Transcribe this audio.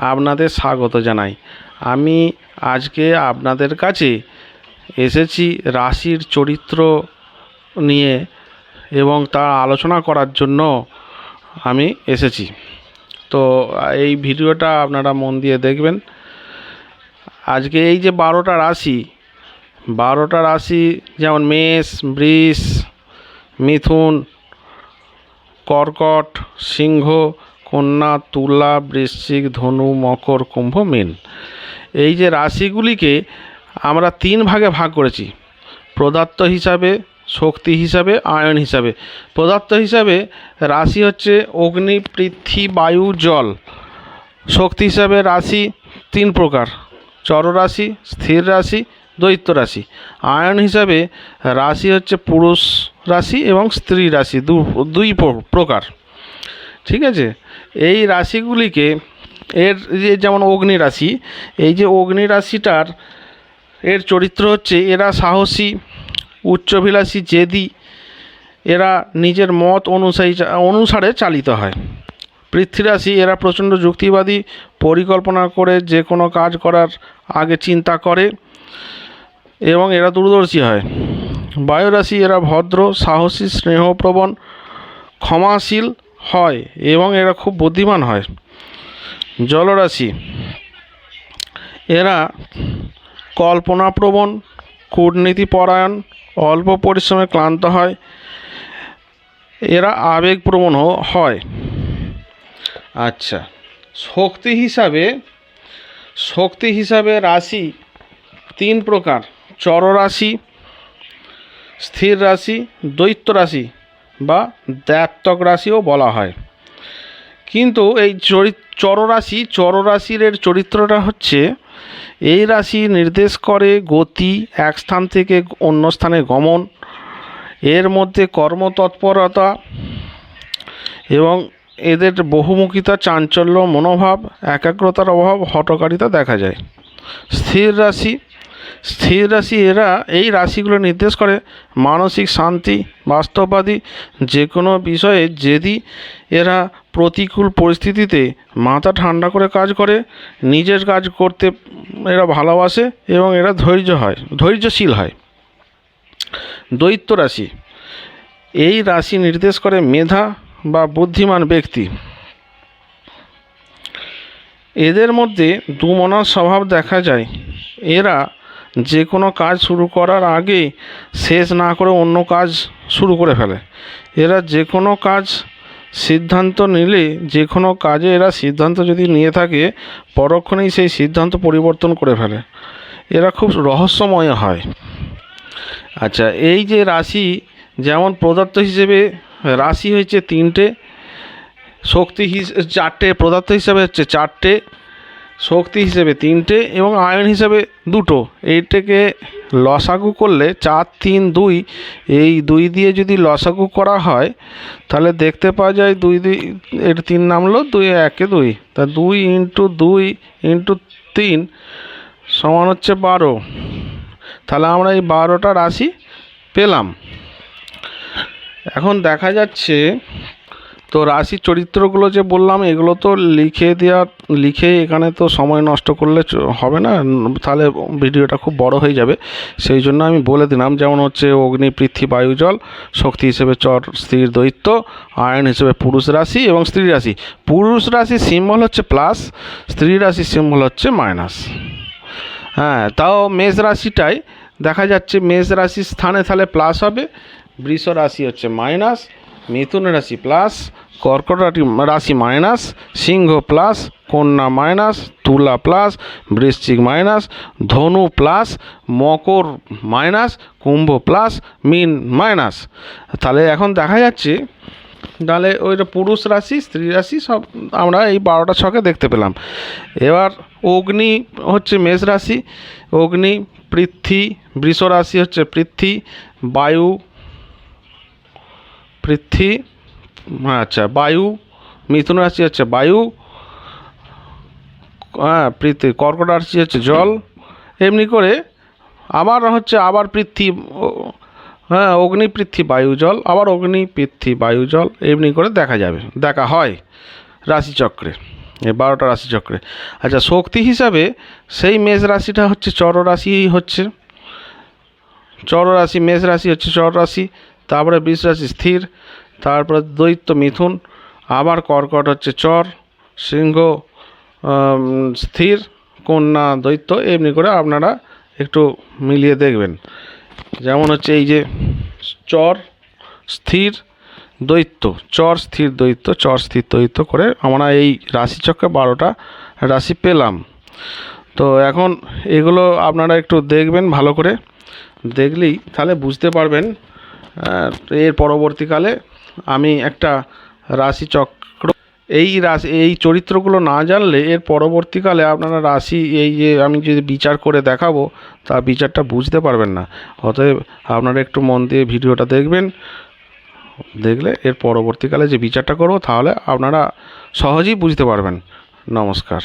আপনাদের স্বাগত জানাই। আমি আজকে আপনাদের কাছে এসেছি রাশির চরিত্র নিয়ে এবং তা আলোচনা করার জন্য আমি এসেছি। তো এই ভিডিওটা আপনারা মন দিয়ে দেখবেন। আজকে এই যে বারোটা রাশি বারোটা রাশি যেমন মেষ, বৃষ, মিথুন, কর্কট, সিংহ কন্যা, তুলা, বৃশ্চিক, ধনু, মকর, কুম্ভ, মীন। এই যে রাশিগুলিকে আমরা তিন ভাগে ভাগ করেছি। পদার্থ হিসাবে, শক্তি হিসাবে, আয়ন হিসাবে। পদার্থ হিসাবে রাশি হচ্ছে অগ্নি, পৃথ্বী, বায়ু, জল। শক্তি হিসাবে রাশি তিন প্রকার। চররাশি স্থির রাশি, দৈত্য রাশি। আয়ন হিসাবে রাশি হচ্ছে পুরুষ রাশি এবং স্ত্রী রাশি, দু দুই প্র- প্রকার। ঠিক আছে? এই রাশিগুলিকে, এর যে যেমন অগ্নি রাশি, এই যে অগ্নি রাশিটার, এর চরিত্র হচ্ছে এরা সাহসী, উচ্চভিলাষী, জেদি, এরা নিজের মত অনুযায়ী অনুসারে চালিত হয়। পৃথ্বীরাশি এরা প্রচণ্ড যুক্তিবাদী, পরিকল্পনা করে যে কোনো কাজ করার আগে চিন্তা করে এবং এরা দূরদর্শী হয়। বায়ুরাশি এরা ভদ্র, সাহসী, স্নেহপ্রবণ, ক্ষমাশীল হয় এবং এরা খুব বুদ্ধিমান হয়। জলরাশি। এরা কল্পনাপ্রবণ, কূটনীতিপরায়ণ, অল্প পরিশ্রমে ক্লান্ত হয়। এরা আবেগপ্রবণ হয়। আচ্ছা। শক্তি হিসাবে শক্তি হিসাবে রাশি তিন প্রকার। চররাশি, স্থির রাশি, দৈত্য রাশি। বা দ্ব্যাত্তক রাশিও বলা হয়। কিন্তু এই চরি, চররাশি, চররাশির এর চরিত্রটা হচ্ছে, এই রাশি নির্দেশ করে গতি, এক স্থান থেকে অন্য স্থানে গমন, এর মধ্যে কর্মতৎপরতা এবং এদের বহুমুখিতা, চাঞ্চল্য, মনোভাব, একাগ্রতার অভাব হটকারিতা দেখা যায়। স্থির রাশি স্থির রাশি এরা এই রাশিগুলো নির্দেশ করে মানসিক শান্তি, বাস্তববাদী যে কোনো বিষয়ে যদি এরা প্রতিকূল পরিস্থিতিতে মাথা ঠান্ডা করে কাজ করে, নিজের কাজ করতে এরা ভালোবাসে এবং এরা ধৈর্য হয়, ধৈর্যশীল হয়। দৈত্য রাশি, এই রাশি নির্দেশ করে মেধা বা বুদ্ধিমান ব্যক্তি। এদের মধ্যে দুমনার স্বভাব দেখা যায়। এরা যে কোনো কাজ শুরু করার আগে শেষ না করে অন্য কাজ শুরু করে ফেলে। এরা যে কোনো কাজ সিদ্ধান্ত নিলে, যে কোনো কাজে এরা সিদ্ধান্ত যদি নিয়ে থাকে, পরক্ষণেই সেই সিদ্ধান্ত পরিবর্তন করে ফেলে। এরা খুব রহস্যময় হয়। আচ্ছা এই যে রাশি যেমন পদার্থ হিসেবে, রাশি হয়েছে তিনটে, শক্তি হিস, চারটে, পদার্থ হিসাবে হচ্ছে চারটে শক্তি হিসেবে তিনটে এবং আয়ন হিসেবে দুটো। এইটাকে লসাগু করলে চার, তিন, দুই, এই দুই দিয়ে যদি লসাগু করা হয়, তাহলে দেখতে পাওয়া যায় দুই দুই এটা তিন নামলো, দুই, একে দুই। তা দুই ইন্টু দুই ইন্টু তিন সমান হচ্ছে বারো। তাহলে আমরা এই বারোটা রাশি পেলাম। এখন দেখা যাচ্ছে তো রাশির চরিত্রগুলো যে বললাম, এগুলো তো লিখে দেওয়া লিখে এখানে তো সময় নষ্ট করলে হবে না, তাহলে ভিডিওটা খুব বড় হয়ে যাবে। সেই জন্য আমি বলে দিলাম, যেমন হচ্ছে অগ্নি, পৃথ্বী, বায়ু, জল, শক্তি হিসেবে চর, স্থির, দৈত্য, আয়ন হিসেবে পুরুষ রাশি এবং স্ত্রী রাশি। পুরুষ রাশির সিম্বল হচ্ছে প্লাস স্ত্রী রাশির সিম্বল হচ্ছে মাইনাস হ্যাঁ তাও মেষ রাশিটাই, দেখা যাচ্ছে মেষ রাশির স্থানে তাহলে প্লাস হবে, বৃষ রাশি হচ্ছে মাইনাস মিথুন রাশি প্লাস কর্কট রাশি মাইনাস, সিংহ প্লাস, কন্যা মাইনাস, তুলা প্লাস, বৃশ্চিক মাইনাস, ধনু প্লাস, মকর মাইনাস, কুম্ভ প্লাস, মিন মাইনাস। তাহলে এখন দেখা যাচ্ছে, তাহলে ওইটা পুরুষ রাশি, স্ত্রী রাশি, সব আমরা এই বারোটা ছকে দেখতে পেলাম। এবার অগ্নি হচ্ছে মেষ রাশি, অগ্নি, পৃথ্বী, বৃষ রাশি হচ্ছে পৃথ্বী, বায়ু, পৃথ্বী আচ্ছা বায়ু, মিথুন রাশি হচ্ছে বায়ু হ্যাঁ পৃথ্বী কর্কট রাশি হচ্ছে জল, এমনি করে আবার হচ্ছে আবার পৃথ্বী হ্যাঁ অগ্নি পৃথ্বী বায়ু জল, আবার অগ্নি পৃথ্বী বায়ু জল, এমনি করে দেখা যাবে, দেখা হয় রাশিচক্রে, এই বারোটা রাশিচক্রে। আচ্ছা শক্তি হিসাবে সেই মেষ রাশিটা হচ্ছে চর রাশি হচ্ছে, চর রাশি, মেষ রাশি হচ্ছে চর রাশি, তারপরে বৃষ রাশি স্থির তারপরে দৈত্য মিথুন, আবার কর্কট হচ্ছে চর, সিংহ স্থির, কন্যা দৈত্য এমনি করে আপনারা একটু মিলিয়ে দেখবেন। যেমন হচ্ছে এই যে চর, স্থির দৈত্য চর, স্থির দৈত্য চর, স্থির দৈত্য করে আমরা এই রাশিচক্রে বারোটা রাশি পেলাম। তো এখন এগুলো আপনারা একটু দেখবেন ভালো করে, দেখলেই তাহলে বুঝতে পারবেন এর পরবর্তীকালে আমি একটা রাশিচক্র। এই রাশি, এই চরিত্রগুলো না জানলে এর পরবর্তীকালে আপনারা রাশি এই যে আমি যদি বিচার করে দেখাবো তা বিচারটা বুঝতে পারবেন না। অতএব আপনারা একটু মন দিয়ে ভিডিওটা দেখবেন। দেখলে এর পরবর্তীকালে যে বিচারটা করব, তাহলে আপনারা সহজেই বুঝতে পারবেন। নমস্কার।